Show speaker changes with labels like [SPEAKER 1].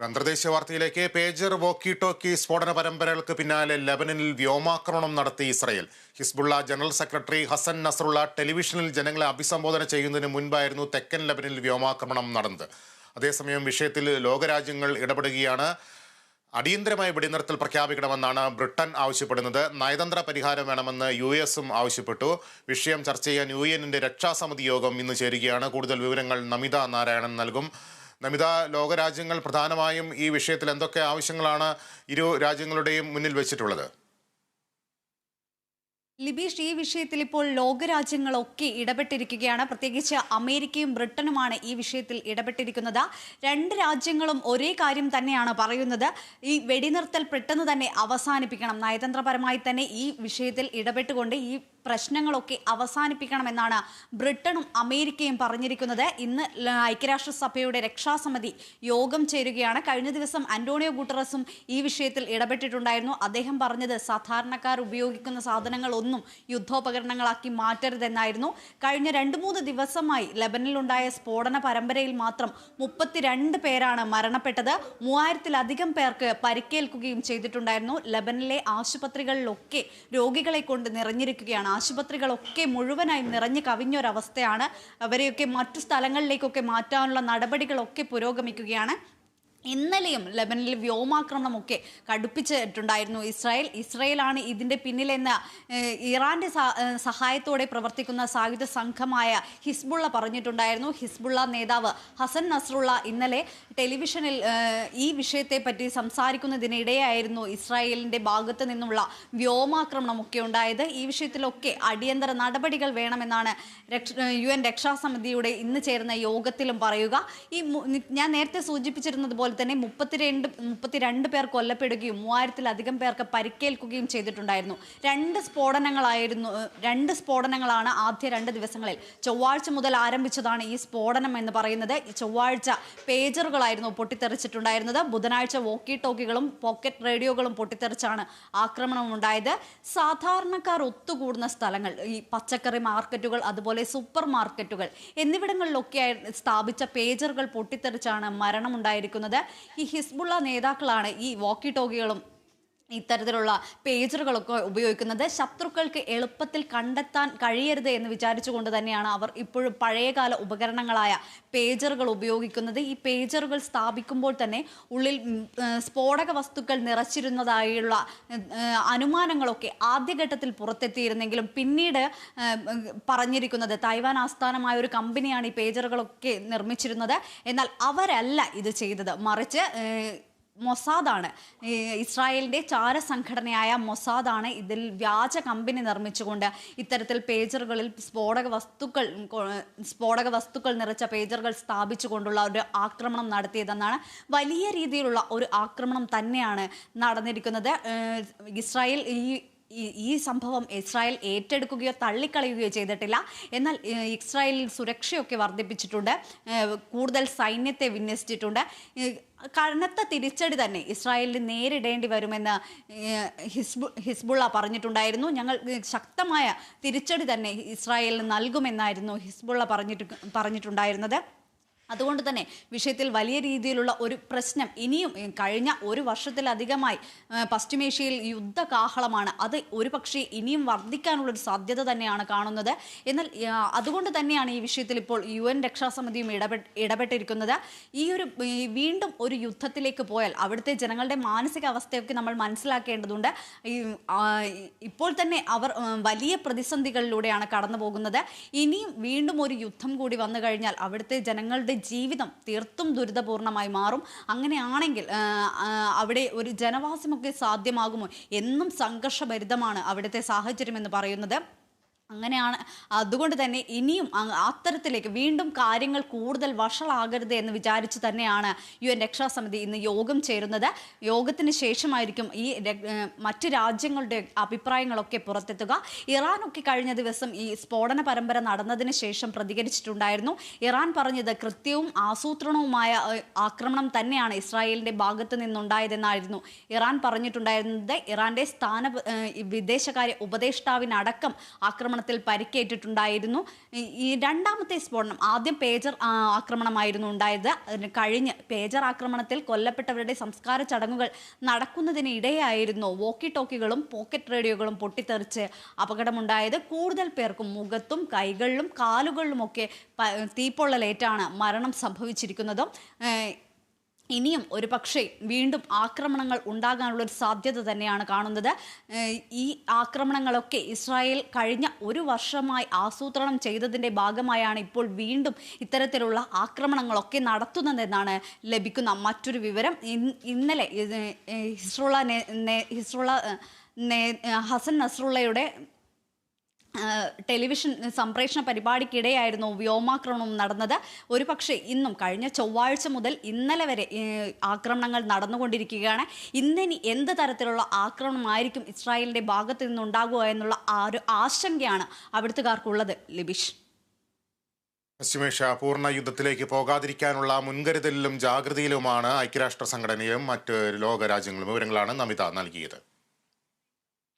[SPEAKER 1] അന്തർദേശീയ വാർത്തയിലേക്ക് pager walkie talkie സ്ഫോടന പരമ്പരകൾക്ക് പിന്നാലെ ലബനനിൽ വ്യോമാക്രമണം നടത്തി Israel. Hezbollah general secretary Hassan Nasrallah ടെലിവിഷനിൽ ജനങ്ങളെ അഭിസംബോധന ചെയ്യുന്നതിന് മുൻപായിരുന്നു തെക്കൻ ലബനിൽ വ്യോമാക്രമണം നടന്നത്. അതേസമയം വിഷയത്തിൽ ലോകരാജ്യങ്ങൾ ഇടപെടുകയാണ്. അടിയന്തരമായ വെടിനിർത്തൽ പ്രഖ്യാപിക്കണമെന്നാണ് ബ്രിട്ടൻ ആവശ്യപ്പെടുന്നത്. നയതന്ത്ര പരിഹാരം വേണമെന്ന് യു എസും ആവശ്യപ്പെട്ടു. വിഷയം ചർച്ച ചെയ്യാൻ യു എന്നിന്റെ രക്ഷാസമിതി യോഗം ഇന്ന് ചേരുകയാണ്. കൂടുതൽ വിവരങ്ങൾ നമിത നാരായണൻ നൽകും. നമിത ലോകരാജ്യങ്ങൾ പ്രധാനമായും ഈ വിഷയത്തിൽ എന്തൊക്കെ ആവശ്യങ്ങളാണ് ഇരു രാജ്യങ്ങളുടെയും മുന്നിൽ വെച്ചിട്ടുള്ളത്?
[SPEAKER 2] ലിബീഷ് ഈ വിഷയത്തിൽ ഇപ്പോൾ ലോകരാജ്യങ്ങളൊക്കെ ഇടപെട്ടിരിക്കുകയാണ്. പ്രത്യേകിച്ച് അമേരിക്കയും ബ്രിട്ടനുമാണ് ഈ വിഷയത്തിൽ ഇടപെട്ടിരിക്കുന്നത്. രണ്ട് രാജ്യങ്ങളും ഒരേ കാര്യം തന്നെയാണ് പറയുന്നത്. ഈ വെടിനിർത്തൽ പെട്ടെന്ന് തന്നെ അവസാനിപ്പിക്കണം. നയതന്ത്രപരമായി തന്നെ ഈ വിഷയത്തിൽ ഇടപെട്ടുകൊണ്ട് ഈ പ്രശ്നങ്ങളൊക്കെ അവസാനിപ്പിക്കണമെന്നാണ് ബ്രിട്ടനും അമേരിക്കയും പറഞ്ഞിരിക്കുന്നത്. ഇന്ന് ഐക്യരാഷ്ട്രസഭയുടെ രക്ഷാസമിതി യോഗം ചേരുകയാണ്. കഴിഞ്ഞ ദിവസം അന്റോണിയോ ഗുട്ടറസും ഈ വിഷയത്തിൽ ഇടപെട്ടിട്ടുണ്ടായിരുന്നു. അദ്ദേഹം പറഞ്ഞത് സാധാരണക്കാർ ഉപയോഗിക്കുന്ന സാധനങ്ങളൊന്നും യുദ്ധോപകരണങ്ങളാക്കി മാറ്റരുതെന്നായിരുന്നു. കഴിഞ്ഞ രണ്ട് മൂന്ന് ദിവസമായി ലബനിലുണ്ടായ സ്ഫോടന പരമ്പരയിൽ മാത്രം മുപ്പത്തിരണ്ട് പേരാണ് മരണപ്പെട്ടത്. മൂവായിരത്തിലധികം പേർക്ക് പരിക്കേൽക്കുകയും ചെയ്തിട്ടുണ്ടായിരുന്നു. ലബനിലെ ആശുപത്രികളിലൊക്കെ രോഗികളെ കൊണ്ട് നിറഞ്ഞിരിക്കുകയാണ് ആശുപത്രികളൊക്കെ മുഴുവനായി നിറഞ്ഞു കവിഞ്ഞൊരവസ്ഥയാണ്. അവരെയൊക്കെ മറ്റു സ്ഥലങ്ങളിലേക്കൊക്കെ മാറ്റാനുള്ള നടപടികളൊക്കെ പുരോഗമിക്കുകയാണ്. ഇന്നലെയും ലബനിൽ വ്യോമാക്രമണമൊക്കെ കടുപ്പിച്ചിട്ടുണ്ടായിരുന്നു ഇസ്രായേൽ. ഇസ്രായേലാണ് ഇതിന്റെ പിന്നിലെന്ന് ഏഹ്, സഹായത്തോടെ പ്രവർത്തിക്കുന്ന സായുധ സംഘമായ ഹിസ്ബുള്ള പറഞ്ഞിട്ടുണ്ടായിരുന്നു. ഹിസ്ബുള്ള നേതാവ് ഹസൻ നസ്രുള്ള ഇന്നലെ ടെലിവിഷനിൽ ഈ വിഷയത്തെ പറ്റി സംസാരിക്കുന്നതിനിടെയായിരുന്നു ഇസ്രായേലിന്റെ ഭാഗത്ത് നിന്നുള്ള വ്യോമാക്രമണമൊക്കെ ഉണ്ടായത്. ഈ വിഷയത്തിലൊക്കെ അടിയന്തര നടപടികൾ വേണമെന്നാണ് യു എൻ രക്ഷാസമിതിയുടെ ഇന്ന് ചേരുന്ന യോഗത്തിലും പറയുക. ഈ ഞാൻ നേരത്തെ സൂചിപ്പിച്ചിരുന്നത് പോലെ തന്നെ മുപ്പത്തിരണ്ട് മുപ്പത്തിരണ്ട് പേർ കൊല്ലപ്പെടുകയും മൂവായിരത്തിലധികം പേർക്ക് പരിക്കേൽക്കുകയും ചെയ്തിട്ടുണ്ടായിരുന്നു. രണ്ട് സ്ഫോടനങ്ങളായിരുന്നു രണ്ട് സ്ഫോടനങ്ങളാണ് ആദ്യ രണ്ട് ദിവസങ്ങളിൽ. ചൊവ്വാഴ്ച മുതൽ ആരംഭിച്ചതാണ് ഈ സ്ഫോടനം എന്ന് പറയുന്നത്. ചൊവ്വാഴ്ച പേജറുകളായിരുന്നു പൊട്ടിത്തെറിച്ചിട്ടുണ്ടായിരുന്നത്. ബുധനാഴ്ച വോക്കി ടോക്കികളും പോക്കറ്റ് റേഡിയോകളും പൊട്ടിത്തെറിച്ചാണ് ആക്രമണം ഉണ്ടായത്. സാധാരണക്കാർ ഒത്തുകൂടുന്ന സ്ഥലങ്ങൾ ഈ പച്ചക്കറി മാർക്കറ്റുകൾ അതുപോലെ സൂപ്പർ മാർക്കറ്റുകൾ എന്നിവിടങ്ങളിലൊക്കെ സ്ഥാപിച്ച പേജറുകൾ പൊട്ടിത്തെറിച്ചാണ് മരണമുണ്ടായിരിക്കുന്നത്. ഈ ഹിസ്ബുള്ള നേതാക്കളാണ് ഈ വോക്കി ടോക്കികളും ഇത്തരത്തിലുള്ള പേജറുകളൊക്കെ ഉപയോഗിക്കുന്നത് ശത്രുക്കൾക്ക് എളുപ്പത്തിൽ കണ്ടെത്താൻ കഴിയരുത് എന്ന് വിചാരിച്ചുകൊണ്ട് തന്നെയാണ് അവർ ഇപ്പോഴും പഴയകാല ഉപകരണങ്ങളായ പേജറുകൾ ഉപയോഗിക്കുന്നത്. ഈ പേജറുകൾ സ്ഥാപിക്കുമ്പോൾ തന്നെ ഉള്ളിൽ സ്ഫോടക വസ്തുക്കൾ നിറച്ചിരുന്നതായുള്ള അനുമാനങ്ങളൊക്കെ ആദ്യഘട്ടത്തിൽ പുറത്തെത്തിയിരുന്നെങ്കിലും പിന്നീട് പറഞ്ഞിരിക്കുന്നത് തായ്വാൻ ആസ്ഥാനമായ ഒരു കമ്പനിയാണ് ഈ പേജറുകളൊക്കെ നിർമ്മിച്ചിരുന്നത്. എന്നാൽ അവരല്ല ഇത് ചെയ്തത്. മറിച്ച് മൊസാദാണ്. ഇസ്രായേലിന്റെ ചാര സംഘടനയായ മൊസാദാണ് ഇതിൽ വ്യാജ കമ്പനി നിർമ്മിച്ചുകൊണ്ട് ഇത്തരത്തിൽ പേജറുകളിൽ സ്ഫോടക വസ്തുക്കൾ സ്ഫോടക വസ്തുക്കൾ നിറച്ച പേജറുകൾ സ്ഥാപിച്ചുകൊണ്ടുള്ള ഒരു ആക്രമണം നടത്തിയതെന്നാണ് വലിയ രീതിയിലുള്ള ഒരു ആക്രമണം തന്നെയാണ് നടന്നിരിക്കുന്നത്. ഇസ്രായേൽ ഈ ഈ- സംഭവം ഇസ്രായേൽ ഏറ്റെടുക്കുകയോ തള്ളിക്കളയുകയോ ചെയ്തിട്ടില്ല. എന്നാൽ ഇസ്രായേലിൽ സുരക്ഷയൊക്കെ വർദ്ധിപ്പിച്ചിട്ടുണ്ട്. കൂടുതൽ സൈന്യത്തെ വിന്യസിച്ചിട്ടുണ്ട്. കനത്ത തിരിച്ചടി തന്നെ ഇസ്രായേലിന് നേരിടേണ്ടി വരുമെന്ന് ഹിസ്ബു ഹിസ്ബുള്ള പറഞ്ഞിട്ടുണ്ടായിരുന്നു. ഞങ്ങൾ ശക്തമായ തിരിച്ചടി തന്നെ ഇസ്രായേലിന് നൽകുമെന്നായിരുന്നു ഹിസ്ബുള്ള പറഞ്ഞിട്ട് പറഞ്ഞിട്ടുണ്ടായിരുന്നത്. അതുകൊണ്ട് തന്നെ വിഷയത്തിൽ വലിയ രീതിയിലുള്ള ഒരു പ്രശ്നം ഇനിയും കഴിഞ്ഞ ഒരു വർഷത്തിലധികമായി പശ്ചിമേഷ്യയിൽ യുദ്ധകാഹളമാണ്. അത് ഒരു പക്ഷേ ഇനിയും വർദ്ധിക്കാനുള്ളൊരു സാധ്യത തന്നെയാണ് കാണുന്നത്. എന്നാൽ അതുകൊണ്ട് തന്നെയാണ് ഈ വിഷയത്തിൽ ഇപ്പോൾ യു എൻ രക്ഷാസമിതിയും ഇടപെട്ട് ഇടപെട്ടിരിക്കുന്നത്. ഈ ഒരു വീണ്ടും ഒരു യുദ്ധത്തിലേക്ക് പോയാൽ അവിടുത്തെ ജനങ്ങളുടെ മാനസികാവസ്ഥയൊക്കെ നമ്മൾ മനസ്സിലാക്കേണ്ടതുണ്ട്. ഇപ്പോൾ തന്നെ അവർ വലിയ പ്രതിസന്ധികളിലൂടെയാണ് കടന്നു പോകുന്നത് ഇനിയും വീണ്ടും ഒരു യുദ്ധം കൂടി വന്നു കഴിഞ്ഞാൽ അവിടുത്തെ ജനങ്ങളുടെ ജീവിതം തീർത്തും ദുരിതപൂർണമായി മാറും. അങ്ങനെയാണെങ്കിൽ അവിടെ ഒരു ജനവാസമൊക്കെ സാധ്യമാകുമോ? എന്നും സംഘർഷഭരിതമാണ് അവിടുത്തെ സാഹചര്യം എന്ന് പറയുന്നത്. അങ്ങനെയാണ്. അതുകൊണ്ട് തന്നെ ഇനിയും അത്തരത്തിലേക്ക് വീണ്ടും കാര്യങ്ങൾ കൂടുതൽ വഷളാകരുത് എന്ന് വിചാരിച്ച് തന്നെയാണ് യു എൻ രക്ഷാസമിതി ഇന്ന് യോഗം ചേരുന്നത്. യോഗത്തിന് ശേഷമായിരിക്കും ഈ മറ്റ് രാജ്യങ്ങളുടെ അഭിപ്രായങ്ങളൊക്കെ പുറത്തെത്തുക. ഇറാനൊക്കെ കഴിഞ്ഞ ദിവസം ഈ സ്ഫോടന പരമ്പര നടന്നതിന് ശേഷം പ്രതികരിച്ചിട്ടുണ്ടായിരുന്നു. ഇറാൻ പറഞ്ഞത് കൃത്യവും ആസൂത്രണവുമായ ആക്രമണം തന്നെയാണ് ഇസ്രായേലിന്റെ ഭാഗത്ത് നിന്നുണ്ടായതെന്നായിരുന്നു. ഇറാൻ പറഞ്ഞിട്ടുണ്ടായിരുന്നത് ഇറാന്റെ സ്ഥാന വിദേശകാര്യ ഉപദേഷ്ടാവിനടക്കം ആക്രമണം ആക്രമണത്തിൽ പരിക്കേറ്റിട്ടുണ്ടായിരുന്നു. ഈ- രണ്ടാമത്തെ സ്ഫോടനം ആദ്യം പേജർ ആക്രമണമായിരുന്നു ഉണ്ടായത്. കഴിഞ്ഞ് പേജർ ആക്രമണത്തിൽ കൊല്ലപ്പെട്ടവരുടെ സംസ്കാര ചടങ്ങുകൾ നടക്കുന്നതിനിടെയായിരുന്നു വോക്കി ടോക്കികളും പോക്കറ്റ് റേഡിയോകളും പൊട്ടിത്തെറിച്ച് അപകടമുണ്ടായത്. കൂടുതൽ പേർക്കും മുഖത്തും കൈകളിലും കാലുകളിലുമൊക്കെ തീപ്പൊള്ളലേറ്റാണ് മരണം സംഭവിച്ചിരിക്കുന്നതും. ഇനിയും ഒരു പക്ഷേ വീണ്ടും ആക്രമണങ്ങൾ ഉണ്ടാകാനുള്ള ഒരു സാധ്യത തന്നെയാണ് കാണുന്നത്. ഈ ആക്രമണങ്ങളൊക്കെ ഇസ്രായേൽ കഴിഞ്ഞ ഒരു വർഷമായി ആസൂത്രണം ചെയ്തതിന്റെ ഭാഗമായാണ് ഇപ്പോൾ വീണ്ടും ഇത്തരത്തിലുള്ള ആക്രമണങ്ങളൊക്കെ നടത്തുന്നതെന്നാണ് ലഭിക്കുന്ന മറ്റൊരു വിവരം. ഇന്നലെ ഹിസ്രുള്ള നേ- ഹസൻ നസ്രുള്ളയുടെ ടെലിവിഷൻ സംപ്രേഷണ പരിപാടിക്കിടെയായിരുന്നു വ്യോമാക്രമണം നടന്നത്. ഒരു പക്ഷേ ഇന്നും കഴിഞ്ഞ ചൊവ്വാഴ്ച മുതൽ ഇന്നലെ വരെ ആക്രമണങ്ങൾ നടന്നുകൊണ്ടിരിക്കുകയാണ്. ഇന്നിനി എന്ത് തരത്തിലുള്ള ആക്രമണമായിരിക്കും ഇസ്രായേലിന്റെ ഭാഗത്ത് നിന്നുണ്ടാകുക എന്നുള്ള ആ ഒരു ആശങ്കയാണ് അവിടുത്തുകാർക്കുള്ളത്. ലിബിഷ്.
[SPEAKER 1] പശ്ചിമേഷ്യ പൂർണ യുദ്ധത്തിലേക്ക് പോകാതിരിക്കാനുള്ള മുൻകരുതലിലും ജാഗ്രതയിലുമാണ് ഐക്യരാഷ്ട്ര സംഘടനയും മറ്റ് ലോകരാജ്യങ്ങളും വിവരങ്ങളാണ് നമിത നൽകിയത്.